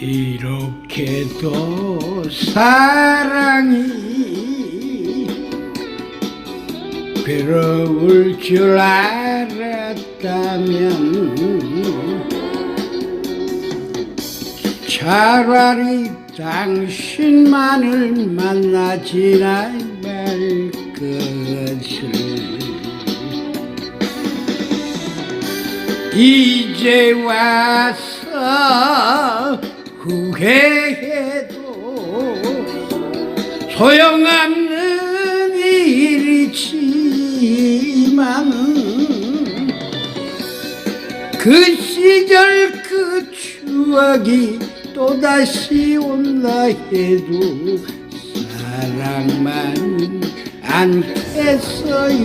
이렇게도 사랑이 괴로울 줄 알았다면 차라리 당신만을 만나지나 말 것을. 이제 와서 후회해도 소용없는 일이지만 그 시절 그 추억이 또다시 온다 해도 사랑만 않겠어요